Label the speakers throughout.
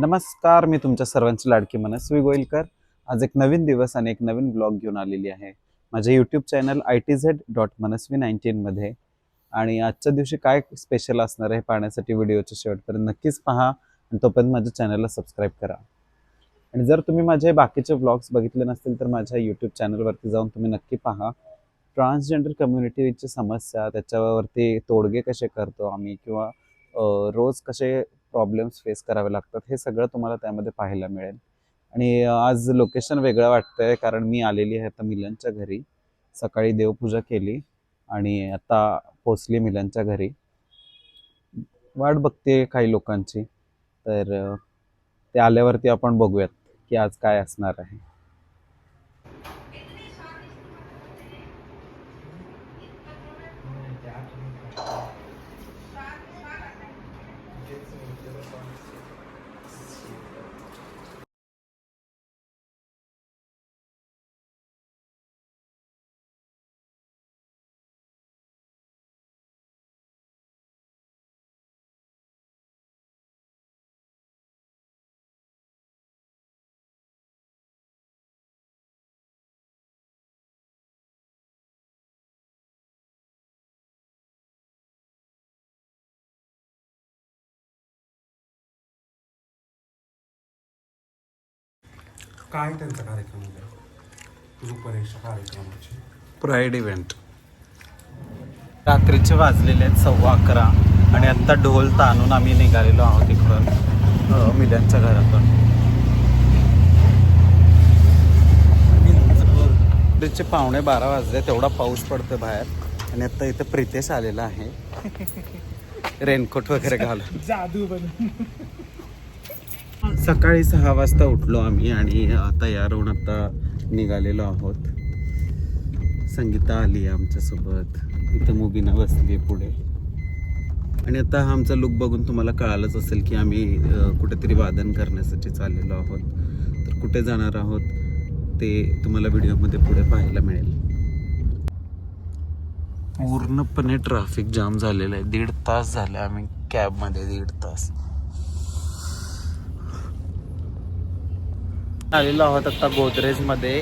Speaker 1: नमस्कार मी तुमच्या सर्वांची लाडकी मनस्वी गोयलकर. आज एक नवीन दिवस आणि एक नवीन ब्लॉग घेऊन आलेली आहे. माझ्या YouTube channel I T Z dot Manasvi नाईन्टीनमध्ये आणि आजच्या दिवशी काय स्पेशल असणार आहे पाहण्यासाठी व्हिडिओच्या शेवटपर्यंत नक्कीच पहा आणि तोपर्यंत माझ्या चॅनलला सबस्क्राईब करा. आणि जर तुम्ही माझे बाकीचे ब्लॉग्स बघितले नसतील तर माझ्या यूट्यूब चॅनलवरती जाऊन तुम्ही नक्की पहा. ट्रान्सजेंडर कम्युनिटीची समस्या त्याच्यावरती तोडगे कसे करतो आम्ही किंवा रोज कसे प्रॉब्लेम्स फेस करावे लागतात हे सगळं तुम्हाला त्यामध्ये पाहायला मिळेल. आणि आज लोकेशन वेगळं वाटतंय कारण मी आलेली आहे आता मिलनच्या घरी. सकाळी देवपूजा केली आणि आता पोचली मिलनच्या घरी. वाट बघते काही लोकांची तर ते आल्यावरती आपण बघूयात की आज काय असणार आहे.
Speaker 2: काय त्यांचा कार्यक्रम आहे गुरुपरीक्षा कार्यक्रमाची.
Speaker 1: प्राईड इव्हेंट रात्रीचे वाजलेले आहेत सव्वा अकरा आणि आत्ता ढोल ताणून आम्ही निघालेलो आहोत इकडून अ, मिलनच्या घरातून. रात्रीचे पावणे बारा वाजले तेवढा पाऊस पडतो बाहेर. आणि आता इथे प्रितेश आलेला आहे. रेनकोट वगैरे घालून.
Speaker 2: जादू बन
Speaker 1: सकाळी सहा वाजता उठलो आम्ही आणि तयार होऊन आता निघालेलो आहोत. संगीता आली आहे आमच्यासोबत. इथं मुबीना बसली आहे पुढे. आणि आता हा आमचा लुक बघून तुम्हाला कळालंच असेल की आम्ही कुठेतरी वादन करण्यासाठी चाललेलो आहोत. तर कुठे जाणार आहोत ते तुम्हाला व्हिडिओमध्ये पुढे पाहायला मिळेल. पूर्णपणे ट्रॅफिक जाम झालेलं आहे. दीड तास झाले आम्ही कॅबमध्ये दीड तास. आलेलो आहोत आता गोदरेजमध्ये.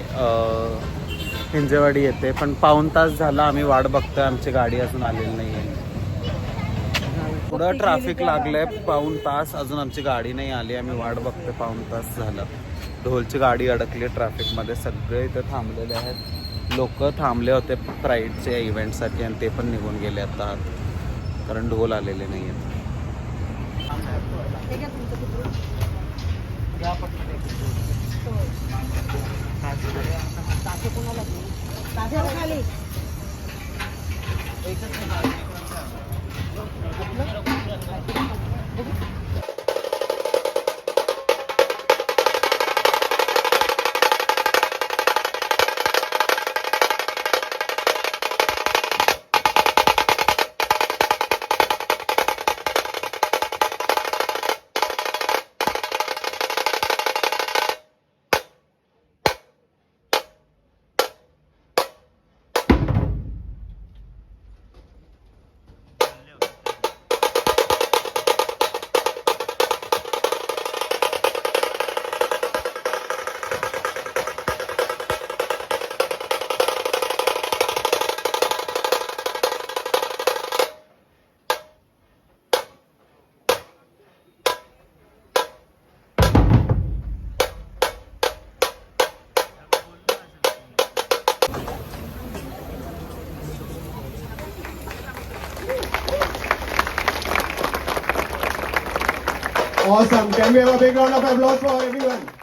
Speaker 1: हिंजेवाडी येते. पण पाऊण तास झाला आम्ही वाट बघतोय. आमची गाडी अजून आलेली नाही आहे पुढं ट्रॅफिक लागलंय पाऊण तास. अजून आमची गाडी नाही आली. आम्ही वाट बघतोय. पाऊण तास झालं. ढोलची गाडी अडकली ट्रॅफिकमध्ये सगळे इथे थांबलेले आहेत. लोक थांबले होते प्राईडच्या इव्हेंटसाठी आणि ते पण निघून गेले आता. कारण ढोल आलेले नाही आहेत
Speaker 3: खाली.
Speaker 4: Awesome. Can we have a big round of applause for everyone?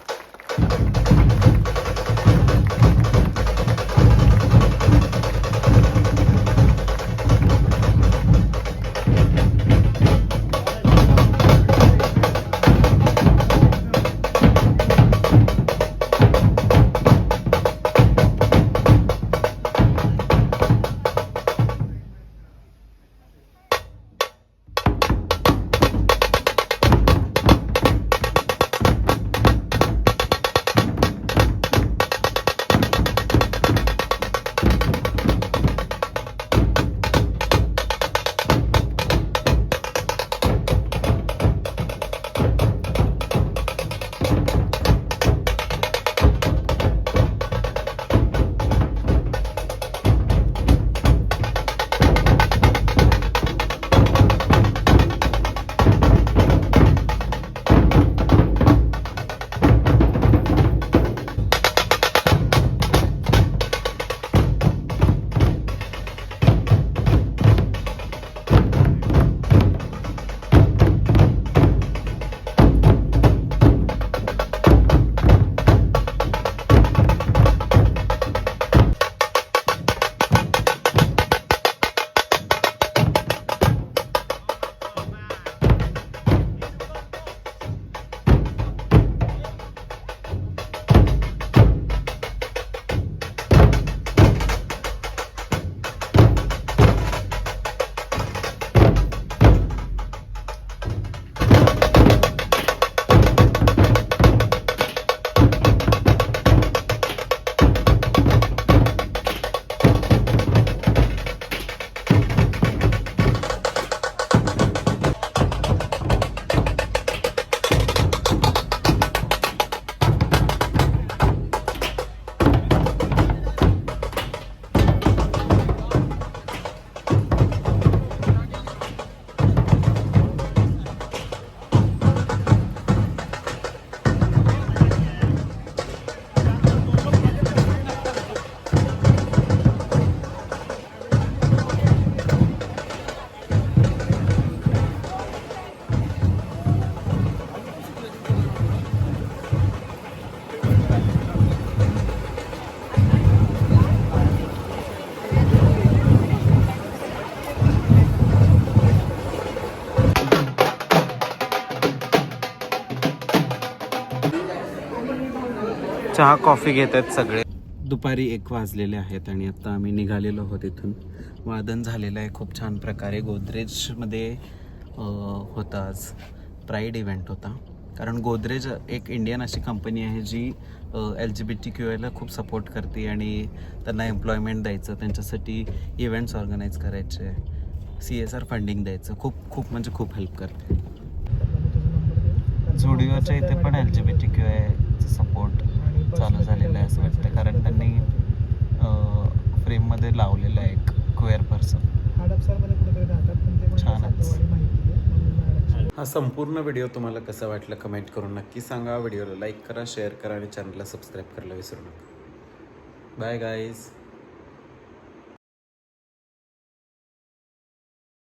Speaker 1: चहा कॉफी घेत आहेत सगळे. दुपारी एक वाजलेले आहेत आणि आता आम्ही निघालेलो आहोत इथून. वादन झालेलं आहे खूप छान प्रकारे. गोदरेजमध्ये होता आज. प्राईड इव्हेंट होता. कारण गोदरेज एक इंडियन अशी कंपनी आहे जी L G B T Q एला खूप सपोर्ट करते आणि त्यांना एम्प्लॉयमेंट द्यायचं त्यांच्यासाठी इव्हेंट्स ऑर्गनाईज करायचे सी एस आर फंडिंग द्यायचं. खूप खूप म्हणजे खूप हेल्प करते. झुडिओच्या इथे पण L G B T Q एचं सपोर्ट चालू झालेलं आहे असं वाटतं. कारण त्यांनी फ्रेममध्ये लावलेलं आहे एक क्वेअर पर्सन छानच. हा संपूर्ण व्हिडिओ तुम्हाला कसा वाटला कमेंट करून नक्की सांगा. व्हिडिओला लाईक करा शेअर करा आणि चॅनलला सबस्क्राईब करायला विसरू नका. Bye guys